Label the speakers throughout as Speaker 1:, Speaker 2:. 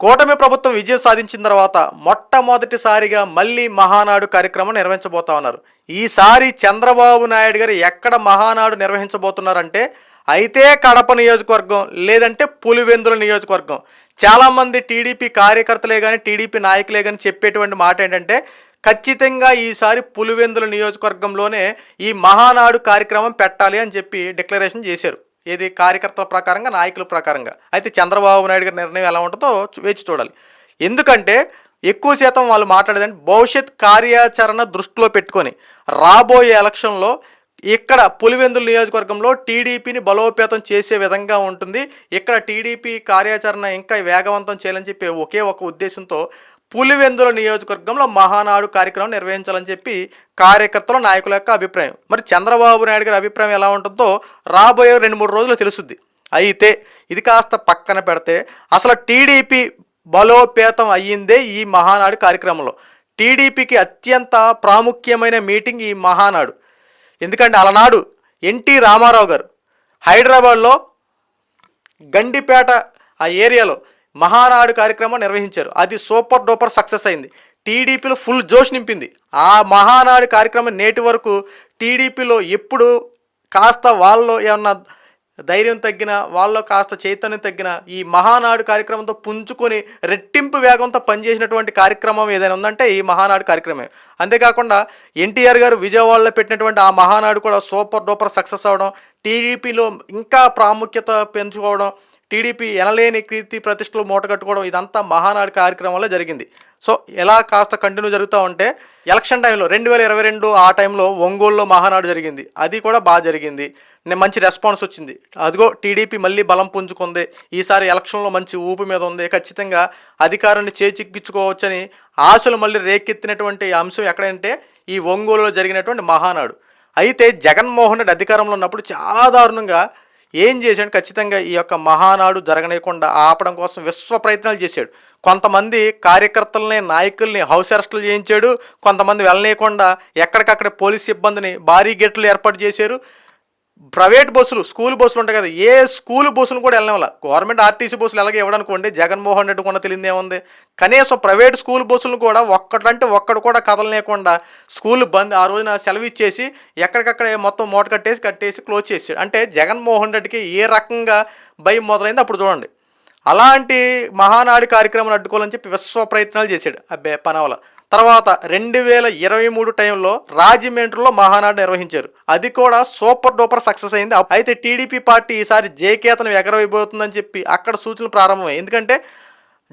Speaker 1: కూటమి ప్రభుత్వం విజయం సాధించిన తర్వాత మొట్టమొదటిసారిగా మళ్ళీ మహానాడు కార్యక్రమం నిర్వహించబోతా ఉన్నారు. ఈసారి చంద్రబాబు నాయుడు గారు ఎక్కడ మహానాడు నిర్వహించబోతున్నారంటే అయితే కడప నియోజకవర్గం లేదంటే పులివెందుల నియోజకవర్గం. చాలామంది టీడీపీ కార్యకర్తలే కానీ టీడీపీ నాయకులే కానీ చెప్పేటువంటి మాట ఏంటంటే ఖచ్చితంగా ఈసారి పులివెందుల నియోజకవర్గంలోనే ఈ మహానాడు కార్యక్రమం పెట్టాలి అని చెప్పి డిక్లరేషన్ చేశారు. ఏది కార్యకర్తల ప్రకారంగా నాయకుల ప్రకారంగా. అయితే చంద్రబాబు నాయుడు గారి నిర్ణయం ఎలా ఉంటుందో వేచి చూడాలి. ఎందుకంటే ఎక్కువ శాతం వాళ్ళు మాట్లాడేదంటే భవిష్యత్ కార్యాచరణ దృష్టిలో పెట్టుకొని రాబోయే ఎలక్షన్లో ఇక్కడ పులివెందుల నియోజకవర్గంలో టీడీపీని బలోపేతం చేసే విధంగా ఉంటుంది. ఇక్కడ టీడీపీ కార్యాచరణ ఇంకా వేగవంతం చేయాలని చెప్పి ఒకే ఒక ఉద్దేశంతో పులివెందుల నియోజకవర్గంలో మహానాడు కార్యక్రమం నిర్వహించాలని చెప్పి కార్యకర్తల నాయకుల యొక్క అభిప్రాయం. మరి చంద్రబాబు నాయుడు గారి అభిప్రాయం ఎలా ఉంటుందో రాబోయే రెండు మూడు రోజులు తెలుస్తుంది అయితే ఇది కాస్త పక్కన పెడితే అసలు టీడీపీ బలోపేతం అయ్యిందే ఈ మహానాడు కార్యక్రమంలో. టీడీపీకి అత్యంత ప్రాముఖ్యమైన మీటింగ్ ఈ మహానాడు. ఎందుకంటే అలనాడు ఎన్టీ రామారావు గారు హైదరాబాద్లో గండిపేట ఆ ఏరియాలో మహానాడు కార్యక్రమం నిర్వహించారు. అది సూపర్ డూపర్ సక్సెస్ అయింది. టీడీపీలో ఫుల్ జోష్ నింపింది. ఆ మహానాడు కార్యక్రమం నేటి వరకు టీడీపీలో ఎప్పుడు కాస్త వాళ్ళలో ఏమన్నా ధైర్యం తగ్గిన వాళ్ళలో కాస్త చైతన్యం తగ్గిన ఈ మహానాడు కార్యక్రమంతో పుంజుకొని రెట్టింపు వేగంతో పనిచేసినటువంటి కార్యక్రమం ఏదైనా ఉందంటే ఈ మహానాడు కార్యక్రమమే అంతేకాకుండా ఎన్టీఆర్ గారు విజయవాడలో పెట్టినటువంటి ఆ మహానాడు కూడా సూపర్ డూపర్ సక్సెస్ అవడం టీడీపీలో ఇంకా ప్రాముఖ్యత పెంచుకోవడం టీడీపీ ఎనలేని కీర్తి ప్రతిష్టలు మూటగట్టుకోవడం ఇదంతా మహానాడు కార్యక్రమంలో జరిగింది. సో ఎలా కాస్త కంటిన్యూ జరుగుతూ ఉంటే ఎలక్షన్ టైంలో రెండు వేల ఇరవై రెండు ఆ టైంలో ఒంగోలులో మహానాడు జరిగింది. అది కూడా బాగా జరిగింది. నేను మంచి రెస్పాన్స్ వచ్చింది. అదిగో టీడీపీ మళ్ళీ బలం పుంజుకుంది. ఈసారి ఎలక్షన్లో మంచి ఊపు మీద ఉంది. ఖచ్చితంగా అధికారాన్ని చేచిక్కించుకోవచ్చని ఆశలు మళ్ళీ రేకెత్తినటువంటి అంశం ఎక్కడంటే ఈ ఒంగోలులో జరిగినటువంటి మహానాడు. అయితే జగన్మోహన్ రెడ్డి అధికారంలో ఉన్నప్పుడు చాలా దారుణంగా ఏం చేశాడు? ఖచ్చితంగా ఈ యొక్క మహానాడు జరగనీయకుండా ఆపడం కోసం విశ్వ ప్రయత్నాలు చేశాడు. కొంతమంది కార్యకర్తలని నాయకుల్ని హౌస్ అరెస్టులు చేయించాడు. కొంతమంది వెళ్ళనీయకుండా ఎక్కడికక్కడ పోలీస్ సిబ్బందిని భారీ గేట్లు ఏర్పాటు చేశారు. ప్రైవేట్ బస్సులు స్కూల్ బస్సులు ఉంటాయి కదా ఏ స్కూల్ బస్సులు కూడా వెళ్ళిన గవర్నమెంట్ ఆర్టీసీ బస్సులు ఎలాగ ఇవ్వడనుకోండి జగన్మోహన్ రెడ్డి కూడా తెలియదు ఏముంది? కనీసం ప్రైవేట్ స్కూల్ బస్సులు కూడా ఒక్కటంటే ఒక్కడు కూడా కదలలేకుండా స్కూల్ బంద్ ఆ రోజున సెలవు ఇచ్చేసి ఎక్కడికక్కడే మొత్తం మూట కట్టేసి కట్టేసి క్లోజ్ చేసాడు అంటే జగన్మోహన్ రెడ్డికి ఏ రకంగా భయం మొదలైంది అప్పుడు చూడండి. అలాంటి మహానాడి కార్యక్రమాలు అడ్డుకోవాలని చెప్పి విశ్వ ప్రయత్నాలు చేశాడు. అబ్బే పనవల. తర్వాత రెండు వేల ఇరవై మూడు టైంలో రాజమండ్రిలో మహానాడు నిర్వహించారు. అది కూడా సూపర్ డూపర్ సక్సెస్ అయింది. అయితే టీడీపీ పార్టీ ఈసారి జేకేతను ఎగరవైపోతుందని చెప్పి అక్కడ సూచనలు ప్రారంభమయ్యాయి. ఎందుకంటే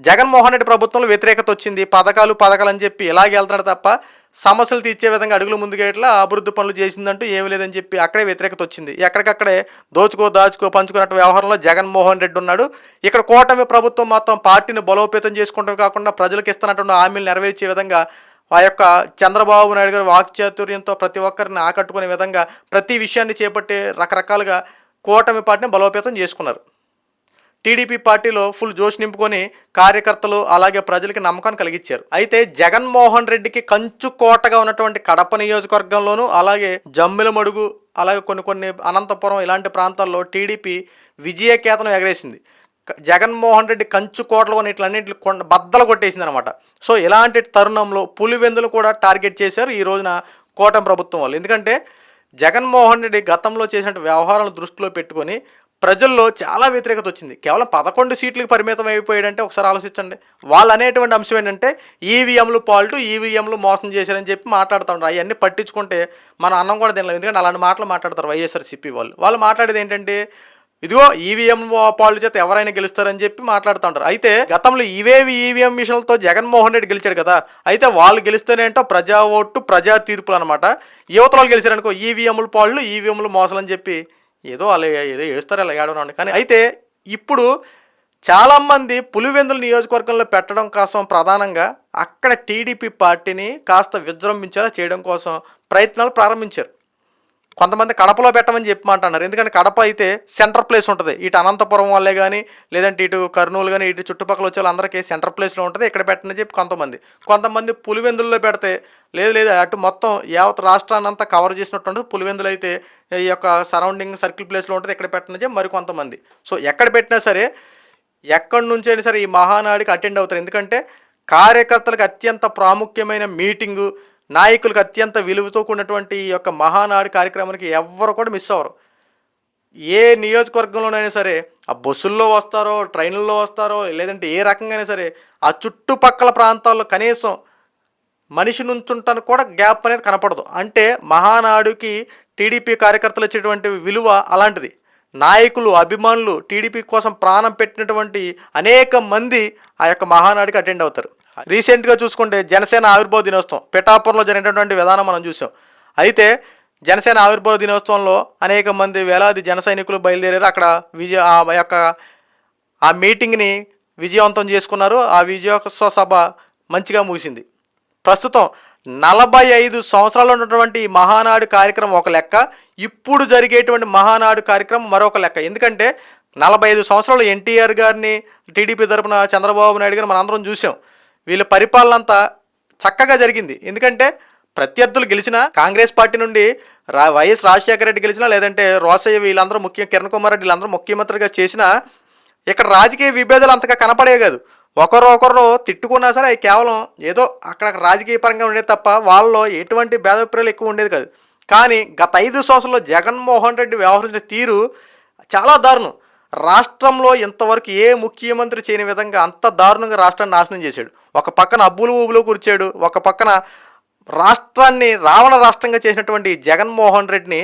Speaker 1: జగన్మోహన్ రెడ్డి ప్రభుత్వంలో వ్యతిరేకత వచ్చింది. పథకాలు పథకాలు అని చెప్పి ఇలాగే వెళ్తున్నాడు తప్ప సమస్యలు తీర్చే విధంగా అడుగులు ముందుకేట్లా అభివృద్ధి పనులు చేసిందంటూ ఏమీ లేదని చెప్పి అక్కడే వ్యతిరేకత వచ్చింది. ఎక్కడికక్కడే దోచుకో దాచుకో పంచుకున్నట్టు వ్యవహారంలో జగన్మోహన్ రెడ్డి ఉన్నాడు. ఇక్కడ కూటమి ప్రభుత్వం మాత్రం పార్టీని బలోపేతం చేసుకుంటూ కాకుండా ప్రజలకు ఇస్తున్నటువంటి హామీలు నెరవేర్చే విధంగా ఆ యొక్క చంద్రబాబు నాయుడు గారు వాక్చాతుర్యంతో ప్రతి ఒక్కరిని ఆకట్టుకునే విధంగా ప్రతి విషయాన్ని చేపట్టే రకరకాలుగా కూటమి పార్టీని బలోపేతం చేసుకున్నారు. టీడీపీ పార్టీలో ఫుల్ జోష్ నింపుకొని కార్యకర్తలు అలాగే ప్రజలకి నమ్మకాన్ని కలిగించారు. అయితే జగన్మోహన్ రెడ్డికి కంచు కోటగా ఉన్నటువంటి కడప నియోజకవర్గంలోనూ అలాగే జమ్మిలమడుగు అలాగే కొన్ని కొన్ని అనంతపురం ఇలాంటి ప్రాంతాల్లో టీడీపీ విజయకేతనం ఎగరేసింది. జగన్మోహన్ రెడ్డి కంచు కోటలు కొని ఇట్లన్నింటి కొండ బద్దలు కొట్టేసింది అనమాట సో ఇలాంటి తరుణంలో పులివెందులు కూడా టార్గెట్ చేశారు ఈ రోజున కోటం ప్రభుత్వం వాళ్ళు. ఎందుకంటే జగన్మోహన్ రెడ్డి గతంలో చేసిన వ్యవహారాలను దృష్టిలో పెట్టుకొని ప్రజల్లో చాలా వ్యతిరేకత వచ్చింది. కేవలం పదకొండు సీట్లకు పరిమితం అయిపోయాడంటే ఒకసారి ఆలోచించండి. వాళ్ళు అనేటువంటి అంశం ఏంటంటే ఈవీఎంలు పాల్టు ఈవీఎంలు మోసం చేశారని చెప్పి మాట్లాడుతున్నారు అవన్నీ పట్టించుకుంటే మన అన్నం కూడా తినలేదు ఎందుకంటే అలాంటి మాటలు మాట్లాడతారు వైఎస్ఆర్సీపీ వాళ్ళు. వాళ్ళు మాట్లాడేది ఏంటంటే ఇదిగో ఈవీఎం పాలు చేత ఎవరైనా గెలుస్తారని చెప్పి మాట్లాడుతుంటారు అయితే గతంలో ఇవేవి ఈవీఎం మిషన్లతో జగన్మోహన్ రెడ్డి గెలిచాడు కదా అయితే వాళ్ళు గెలిస్తేనేంటో ప్రజా ఓటు ప్రజా తీర్పులు అనమాట యువతలు వాళ్ళు గెలిచారనుకో ఈవీఎంలు పాళ్ళు ఈవీఎంలు మోసలని చెప్పి ఏదో అలా ఏదో వేస్తారు అలా ఏడవనండి కానీ అయితే ఇప్పుడు చాలామంది పులివెందుల నియోజకవర్గంలో పెట్టడం కోసం ప్రధానంగా అక్కడ టీడీపీ పార్టీని కాస్త విజృంభించేలా చేయడం కోసం ప్రయత్నాలు ప్రారంభించారు. కొంతమంది కడపలో పెట్టమని చెప్పి అంటున్నారు ఎందుకంటే కడప అయితే సెంటర్ ప్లేస్ ఉంటుంది. ఇటు అనంతపురం వాళ్ళే కానీ లేదంటే ఇటు కర్నూలు కానీ ఇటు చుట్టుపక్కల వచ్చే వాళ్ళందరికీ సెంటర్ ప్లేస్లో ఉంటుంది. ఇక్కడ పెట్టని చెప్పి కొంతమంది. కొంతమంది పులివెందుల్లో పెడితే లేదు లేదు అటు మొత్తం యావత్ రాష్ట్రాన్ని అంతా కవర్ చేసినట్టు ఉంటుంది పులివెందులు అయితే ఈ యొక్క సరౌండింగ్ సర్కిల్ ప్లేస్లో ఉంటుంది. ఇక్కడ పెట్టని చెప్పి మరి కొంతమంది. సో ఎక్కడ పెట్టినా సరే ఎక్కడి నుంచి అయినా సరే ఈ మహానాడికి అటెండ్ అవుతారు. ఎందుకంటే కార్యకర్తలకు అత్యంత ప్రాముఖ్యమైన మీటింగు నాయకులకు అత్యంత విలువతో కూడినటువంటి ఈ యొక్క మహానాడు కార్యక్రమానికి ఎవ్వరు కూడా మిస్ అవ్వరు. ఏ నియోజకవర్గంలోనైనా సరే ఆ బస్సుల్లో వస్తారో ట్రైన్లలో వస్తారో లేదంటే ఏ రకంగా సరే ఆ చుట్టుపక్కల ప్రాంతాల్లో కనీసం మనిషి నుంచుంటానికి కూడా గ్యాప్ అనేది కనపడదు. అంటే మహానాడుకి టీడీపీ కార్యకర్తలు ఇచ్చేటువంటి విలువ అలాంటిది. నాయకులు అభిమానులు టీడీపీ కోసం ప్రాణం పెట్టినటువంటి అనేక మంది ఆ యొక్క మహానాడికి అటెండ్ అవుతారు. రీసెంట్గా చూసుకుంటే జనసేన ఆవిర్భావ దినోత్సవం పిఠాపురంలో జరిగినటువంటి విధానం మనం చూసాం. అయితే జనసేన ఆవిర్భావ దినోత్సవంలో అనేక మంది వేలాది జన సైనికులు బయలుదేరారు. అక్కడ విజయ ఆ యొక్క ఆ మీటింగ్ని విజయవంతం చేసుకున్నారు. ఆ విజయోత్సవ సభ మంచిగా ముగిసింది. ప్రస్తుతం నలభై ఐదు సంవత్సరాలు ఉన్నటువంటి ఈ మహానాడు కార్యక్రమం ఒక లెక్క ఇప్పుడు జరిగేటువంటి మహానాడు కార్యక్రమం మరొక లెక్క. ఎందుకంటే నలభై ఐదు సంవత్సరాలు ఎన్టీఆర్ గారిని టీడీపీ తరపున చంద్రబాబు నాయుడు గారిని మనందరం చూసాం. వీళ్ళ పరిపాలన అంతా చక్కగా జరిగింది. ఎందుకంటే ప్రత్యర్థులు గెలిచినా కాంగ్రెస్ పార్టీ నుండి రా వైఎస్ రాజశేఖర రెడ్డి గెలిచినా లేదంటే రోసయ్య వీళ్ళందరూ ముఖ్య కిరణ్ కుమార్ రెడ్డి వీళ్ళందరూ ముఖ్యమంత్రిగా చేసినా ఇక్కడ రాజకీయ విభేదాలు అంతగా కనపడే కాదు. ఒకరు ఒకరు తిట్టుకున్నా సరే అవి కేవలం ఏదో అక్కడ రాజకీయ పరంగా ఉండేది తప్ప వాళ్ళలో ఎటువంటి భేదాభిప్రాయాలు ఎక్కువ ఉండేది కాదు. కానీ గత ఐదు సంవత్సరాల్లో జగన్మోహన్ రెడ్డి వ్యవహరించిన తీరు చాలా దారుణం. రాష్ట్రంలో ఇంతవరకు ఏ ముఖ్యమంత్రి చేయని విధంగా అంత దారుణంగా రాష్ట్రాన్ని నాశనం చేశాడు. ఒక పక్కన అబ్బులు ఊబులు కూర్చాడు. ఒక పక్కన రాష్ట్రాన్ని రావణ రాష్ట్రంగా చేసినటువంటి జగన్మోహన్ రెడ్డిని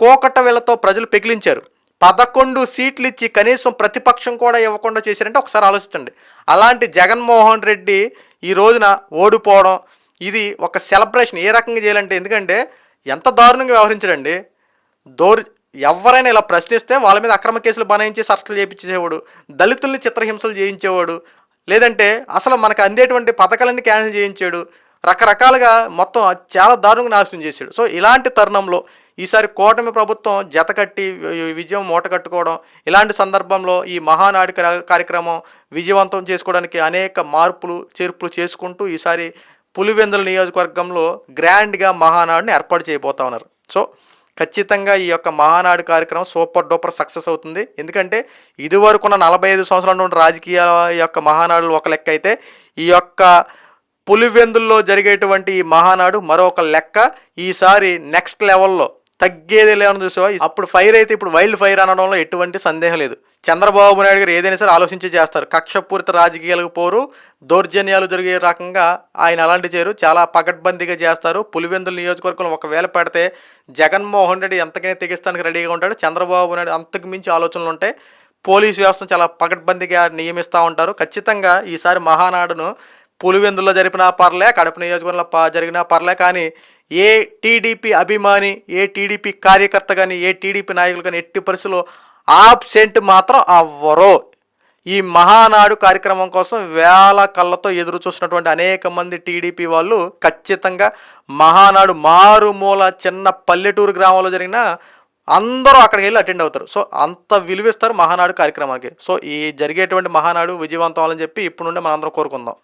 Speaker 1: కోకట వేళ్ళతో ప్రజలు పెకిలించారు. పదకొండు సీట్లు ఇచ్చి కనీసం ప్రతిపక్షం కూడా ఇవ్వకుండా చేశారంటే ఒకసారి ఆలోచించండి. అలాంటి జగన్మోహన్ రెడ్డి ఈ రోజున ఓడిపోవడం ఇది ఒక సెలబ్రేషన్ ఏ రకంగా చేయాలంటే ఎందుకంటే ఎంత దారుణంగా వ్యవహరించడండి. దోర్ ఎవరైనా ఇలా ప్రశ్నిస్తే వాళ్ళ మీద అక్రమ కేసులు బనాయించి అరెస్టులు చేయించేవాడు దళితుల్ని చిత్రహింసలు చేయించేవాడు లేదంటే అసలు మనకు అందేటువంటి పథకాలన్నీ క్యాన్సిల్ చేయించాడు రకరకాలుగా మొత్తం చాలా దారుణంగా నాశనం చేశాడు. సో ఇలాంటి తరుణంలో ఈసారి కూటమి ప్రభుత్వం జతకట్టి విజయం మూట కట్టుకోవడం ఇలాంటి సందర్భంలో ఈ మహానాడు కార్యక్రమం విజయవంతం చేసుకోవడానికి అనేక మార్పులు చేర్పులు చేసుకుంటూ ఈసారి పులివెందుల నియోజకవర్గంలో గ్రాండ్గా మహానాడుని ఏర్పాటు చేయబోతా ఉన్నారు. సో ఖచ్చితంగా ఈ యొక్క మహానాడు కార్యక్రమం సూపర్ డూపర్ సక్సెస్ అవుతుంది. ఎందుకంటే ఇదివరకున్న నలభై ఐదు సంవత్సరాల నుండి యొక్క మహానాడులు ఒక లెక్క అయితే ఈ యొక్క పులివెందుల్లో జరిగేటువంటి ఈ మహానాడు మరొక లెక్క. ఈసారి నెక్స్ట్ లెవెల్లో తగ్గేది లేవని చూసావా? అప్పుడు ఫైర్ అయితే ఇప్పుడు వైల్డ్ ఫైర్ అనడంలో ఎటువంటి సందేహం లేదు. చంద్రబాబు నాయుడు గారు ఏదైనా సరే ఆలోచించి చేస్తారు. కక్షపూరిత రాజకీయాలకు పోరు. దౌర్జన్యాలు జరిగే రకంగా ఆయన అలాంటి చేరు. చాలా పగడ్బందీగా చేస్తారు. పులివెందుల నియోజకవర్గంలో ఒకవేళ పెడితే జగన్మోహన్ రెడ్డి ఎంతకైనా తెగిస్తానికి రెడీగా ఉంటాడు. చంద్రబాబు నాయుడు అంతకు మించి ఆలోచనలు ఉంటాయి పోలీస్ వ్యవస్థను చాలా పగడ్బందీగా నియమిస్తూ ఉంటారు. ఖచ్చితంగా ఈసారి మహానాడును పులివెందుల్లో జరిపినా పర్లే కడప నియోజకవర్గంలో జరిగినా పర్లే కానీ ఏ టీడీపీ అభిమాని ఏ టీడీపీ కార్యకర్త కానీ ఏ టీడీపీ నాయకులు కానీ ఎట్టి పరిస్థితుల్లో ఆబ్సెంట్ మాత్రం అవ్వరు. ఈ మహానాడు కార్యక్రమం కోసం వేల కళ్ళతో ఎదురు చూసినటువంటి అనేక మంది టీడీపీ వాళ్ళు ఖచ్చితంగా మహానాడు మారుమూల చిన్న పల్లెటూరు గ్రామంలో జరిగిన అందరూ అక్కడికి వెళ్ళి అటెండ్ అవుతారు. సో అంత విలువిస్తారు మహానాడు కార్యక్రమానికి. సో ఈ జరిగేటువంటి మహానాడు విజయవంతం అవ్వాలని చెప్పి ఇప్పుడు నుండి మనందరం కోరుకుందాం.